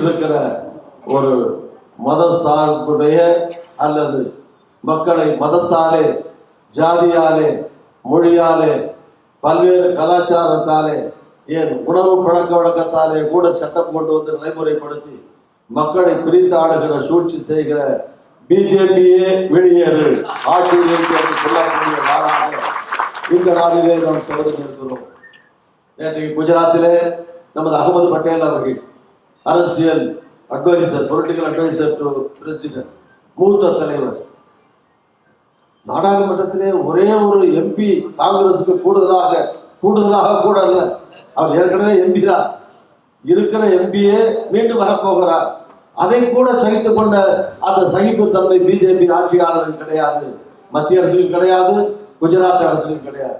இருக்கிற ஒரு மத சார்புடைய அல்லது மக்களை மதத்தாலே ஜாதியாலே மொழியாலே பல்வேறு கலாச்சாரத்தாலே ஏன் உணவு பழக்க வழக்கத்தாலே கூட சட்டம் கொண்டு வந்து நடைமுறைப்படுத்தி மக்களை பிரித்தாடுகிற சூழ்ச்சி செய்கிற பிஜேபியே வெளியேறு. ஆட்சியில் என்று சொல்லக்கூடிய நாடாக இந்த நாளிலே நாம் சோதனை இருக்கிறோம் நேற்றைக்கு குஜராத்திலே நமது அகமது பட்டேல் அவர்கள் அரசியல் adviser political adviser to president மூத்த தலைவர். நாடாளுமன்றத்திலே ஒரே ஒரு எம்பி காங்கிரஸுக்கு கூடுதலாக கூடுதலாக கூட அல்ல. அவர் ஏற்கனவே எம்பி தான். இருக்கிற எம்பியே மீண்டும் வரப்போகிறார். அதை கூட சகித்து கொண்ட அந்த சகிப்புத்தன்மை பிஜேபி ஆட்சியாளர்கள் கிடையாது. மத்திய அரசுக்கு கிடையாது குஜராத் அரசுக்கு கிடையாது.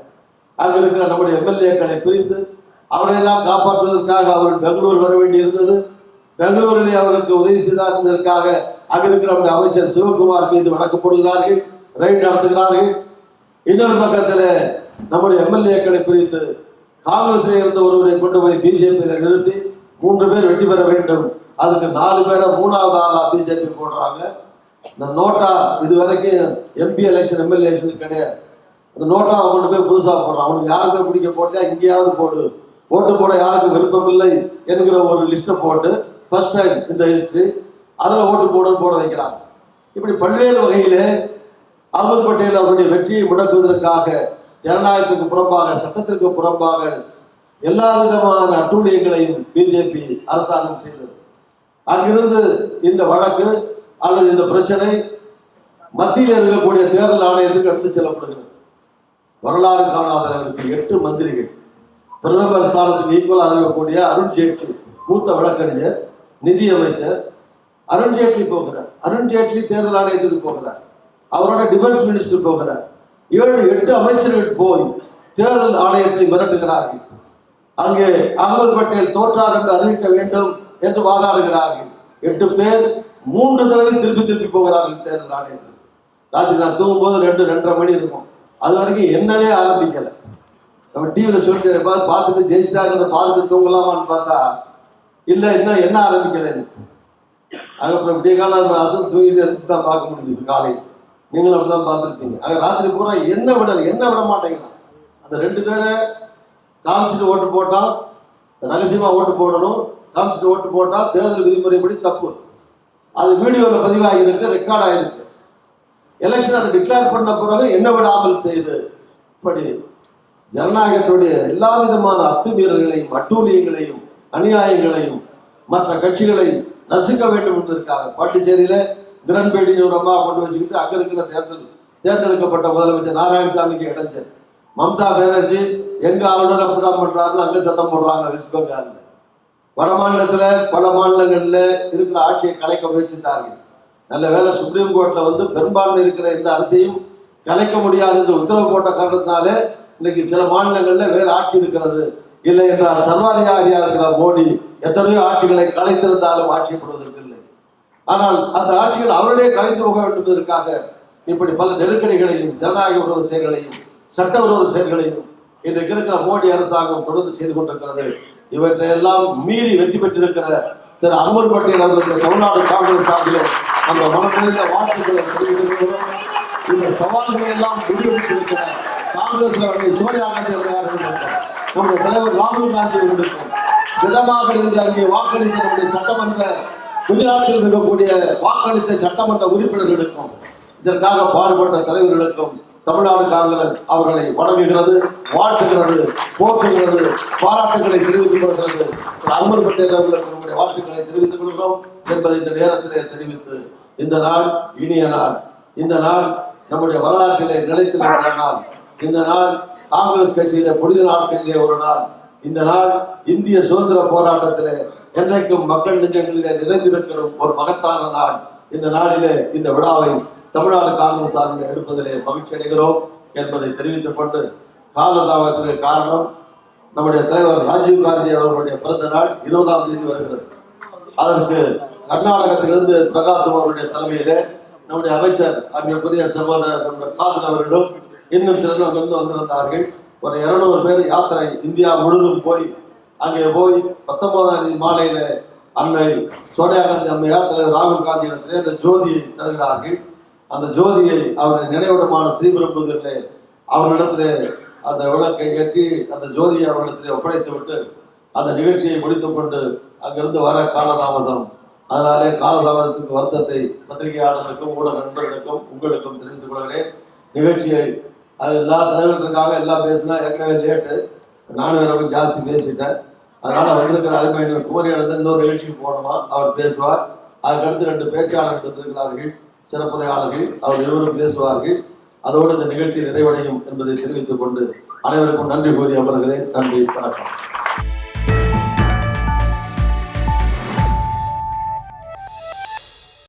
அங்க இருக்கிற நம்முடைய எம்எல்ஏக்களை பிரித்து அவரையெல்லாம் காப்பாற்றுவதற்காக அவர் பெங்களூர் வர வேண்டியிருந்தது. பெங்களூரிலே அவருக்கு உதவி செய்தார் என்பதற்காக இருக்கிற நம்முடைய அமைச்சர் சிவகுமார் மீது வழக்கு ரைடு நடத்துகிறார்கள். இன்னொரு பக்கத்தில் நம்முடைய எம்எல்ஏக்களை பிரித்து காங்கிரஸில் இருந்த ஒருவரை கொண்டு போய் பிஜேபியில் நிறுத்தி மூன்று பேர் வெற்றி பெற வேண்டும். அதுக்கு நாலு பேரை மூணாவது ஆளா பிஜேபி போடுறாங்க. இந்த நோட்டா இது வரைக்கும் எம்பி எலெக்ஷன் எம்எல்ஏ எலெக்ஷன் கிடையாது. இந்த நோட்டா கொண்டு போய் புதுசாக போடுறான் அவனுக்கு யாருமே பிடிக்க போட்டியா இங்கேயாவது போடு. ஓட்டு போட யாருக்கும் விருப்பமில்லை என்கிற ஒரு லிஸ்ட்டை போட்டு ஃபர்ஸ்ட் டைம் இந்த ஹிஸ்டரி அதில் ஓட்டு போட போட வைக்கிறாங்க. இப்படி பல்வேறு வகையிலே அகமது பட்டேல் அவருடைய வெற்றியை முடக்குவதற்காக ஜனநாயகத்துக்கு புறம்பாக சட்டத்திற்கு புறம்பாக எல்லா விதமான அட்டூழியங்களையும் பிஜேபி அரசாங்கம் செய்தது. அங்கிருந்து இந்த வழக்கு அல்லது இந்த பிரச்சனை மத்தியில் இருக்கக்கூடிய தேர்தல் ஆணையத்துக்கு எடுத்து செல்லப்படுகிறது. வரலாறு காணாத எட்டு மந்திரிகள் பிரதமர் ஸ்தானத்துக்கு ஈக்குவலாக இருக்கக்கூடிய அருண் ஜேட்லி மூத்த வழக்கறிஞர் நிதி அமைச்சர். அருண் ஜேட்லி போகிறார். அருண் ஜேட்லி தேர்தல் ஆணையத்துக்கு போகிறார். அவரோட டிஃபென்ஸ் மினிஸ்டர் போகிறார். ஏழு எட்டு அமைச்சர்கள் போய் தேர்தல் ஆணையத்தை மிரட்டுகிறார்கள். அங்கே அகமது பட்டேல் தோற்றார் என்று அறிவிக்க வேண்டும் என்று வாதாடுகிறார்கள். எட்டு பேர் மூன்று தடவை திருப்பி திருப்பி போகிறார்கள் தேர்தல் ஆணையத்தில் ராத்திரி நான் தூங்கும்போது ரெண்டு ரெண்டரை மணி இருக்கும். அது வரைக்கும் என்னவே ஆரம்பிக்கலை. நம்ம டிவியில் சொல்லிட்டு பார்த்து பார்த்துட்டு ஜெயிச்சாங்க பார்த்துட்டு தூங்கலாமான்னு பார்த்தா இல்லை இன்னும் என்ன ஆரம்பிக்கலன்னு அதுக்கப்புறம் விடிய காலம் அசல் தூங்கிட்டு இருந்துச்சு தான் பார்க்க முடியுது காலையில். நீங்களும் அப்படிதான் பார்த்துருப்பீங்க. ஆக ராத்திரி பூரா என்ன விடல என்ன விட மாட்டேங்கிறான். அந்த ரெண்டு பேரை காமிச்சிட்டு ஓட்டு போட்டா ரகசியமா ஓட்டு போடணும். காமிச்சிட்டு ஓட்டு போட்டா தேர்தல் விதிமுறைப்படி தப்பு. அது வீடியோவில் பதிவாகியிருக்கு ரெக்கார்ட் ஆகிருக்கு எலெக்ஷன் அதை டிக்ளேர் பண்ண பிறகு என்ன விடாமல் செய்து இப்படி ஜனநாயகத்துடைய எல்லா விதமான அத்துமீறல்களையும் அட்டூழியங்களையும் அநியாயங்களையும் மற்ற கட்சிகளை நசுக்க வேண்டும் என்பதற்காக பாண்டிச்சேரியில கிரண்பேடின்னு ஒரு அம்மா கொண்டு வச்சுக்கிட்டு அங்க இருக்கிற தேர்தல் தேர்ந்தெடுக்கப்பட்ட முதலமைச்சர் நாராயணசாமிக்கு இடைஞ்சல். மம்தா பானர்ஜி எங்க ஆளுநர் அப்படிதான் பண்றாருன்னு அங்க சத்தம் போடுறாங்க வெஸ்ட் பெங்கால்ல. வட மாநிலத்துல பல மாநிலங்கள்ல இருக்கிற ஆட்சியை கலைக்க முயற்சித்தார்கள். நல்ல வேலை சுப்ரீம் கோர்ட்ல வந்து பெரும்பான்மை இருக்கிற எந்த அரசையும் கலைக்க முடியாது என்று உத்தரவு போட்ட காரணத்தினால இன்னைக்கு சில மாநிலங்கள்ல வேறு ஆட்சி இருக்கிறது. இல்லை என்றால் சர்வாதிகாரியா இருக்கிற மோடி எத்தனையோ ஆட்சிகளை கலைத்திருந்தாலும் ஆட்சியப்படுவதற்கு இல்லை. ஆனால் அந்த ஆட்சிகள் அவர்களே கலைத்து போக வேண்டுவதற்காக இப்படி பல நெருக்கடிகளையும் ஜனநாயக விரோத செயல்களையும் சட்டவிரோத செயல்களையும் இன்றைக்கு இருக்கிற மோடி அரசாங்கம் தொடர்ந்து செய்து கொண்டிருக்கிறது. இவற்றை எல்லாம் மீறி வெற்றி பெற்றிருக்கிற திரு அமர் பட்டேல் அவர்களுடைய தமிழ்நாடு காங்கிரஸ் சார்பில் அந்த மனநிலைந்த வாழ்த்துக்களை தெரிவித்திருக்கிறோம் இந்த சவால்களை எல்லாம் முடிவெடுத்திருக்கிறார் காங்கிரஸ் அவர்களை சோனியா காந்தி அவர்கள் நம்முடைய தலைவர் ராகுல் காந்தி அவர்களுக்கும் திடமாக இருந்து அங்கே வாக்களித்த நம்முடைய சட்டமன்ற குஜராத்தில் இருக்கக்கூடிய வாக்களித்த சட்டமன்ற உறுப்பினர்களுக்கும் இதற்காக பாடுபட்ட தலைவர்களுக்கும் தமிழ்நாடு காங்கிரஸ் அவர்களை வணங்குகிறது வாழ்த்துகிறது போற்றுகிறது பாராட்டுகளை தெரிவித்துக் கொள்கிறது. அமர் பட்டேல் அவர்களுக்கு நம்முடைய வாழ்த்துக்களை தெரிவித்துக் கொள்கிறோம் என்பதை இந்த நேரத்திலே தெரிவித்து இந்த நாள் இனிய நாள். இந்த நாள் நம்முடைய வரலாற்றிலே நிலைத்திருக்கிற நாள் இந்த நாள் காங்கிரஸ் கட்சியில புனித நாட்களிலே ஒரு நாள். இந்த நாள் இந்திய சுதந்திர போராட்டத்திலே என்றைக்கும் மக்கள் நெஞ்சங்களிலே நிறைந்திருக்கிற ஒரு மகத்தான நாள். இந்த நாளிலே இந்த விழாவை தமிழ்நாடு காங்கிரஸ் சார்பில் எடுப்பதிலே மகிழ்ச்சி அடைகிறோம் என்பதை தெரிவித்துக் கொண்டு காலதாமதத்திற்கு காரணம் நம்முடைய தலைவர் ராஜீவ் காந்தி அவர்களுடைய பிறந்த நாள் இருபதாம் தேதி வருகிறது. அதற்கு கர்நாடகத்திலிருந்து பிரகாசம் அவருடைய தலைமையிலே நம்முடைய அமைச்சர் அன்றைக்குரிய சகோதரர் டாக்டர் காதல் அவர்களும் இன்னும் சிலர் அங்கிருந்து வந்திருந்தார்கள். ஒரு இருநூறு பேர் யாத்திரை இந்தியா முழுதும் போய் அங்கே போய் பத்தொன்பதாம் தேதி மாலையில அன்னை சோனியா காந்தி அம்மையார் தலைவர் ராகுல் காந்தியிடத்திலே அந்த ஜோதியை தருகிறார்கள். அந்த ஜோதியை அவருடைய நினைவிடமான ஸ்ரீபெரும்புதூரிலே அவர்களிடத்திலே அந்த விளக்கை ஏற்றி அந்த ஜோதியை அவர்களிடத்திலே ஒப்படைத்து விட்டு அந்த நிகழ்ச்சியை முடித்துக் கொண்டு அங்கிருந்து வர காலதாமதம். அதனாலே காலதாமதத்துக்கு வருத்தத்தை பத்திரிகையாளர்களுக்கும் ஊடக நண்பர்களுக்கும் உங்களுக்கும் தெரிந்து கொள்கிறேன். நிகழ்ச்சியை அது எல்லா தலைவர்களுக்காக எல்லாம் பேசினா ஏற்கனவே லேட்டு நானும் வேற ஜாஸ்தி பேசிட்டேன். அதனால வந்திருக்கிற அலுமையினர் குமரி எழுந்து இன்னொரு நிகழ்ச்சிக்கு போகணுமா? அவர் பேசுவார். அதுக்கடுத்து ரெண்டு பேச்சாளர்கள் வந்திருக்கிறார்கள் சிறப்புரையாளர்கள். அவர் இருவரும் பேசுவார்கள். அதோடு இந்த நிகழ்ச்சி நிறைவடையும் என்பதை தெரிவித்துக் கொண்டு அனைவருக்கும் நன்றி கூறி அமர்கிறேன். நன்றி வணக்கம்.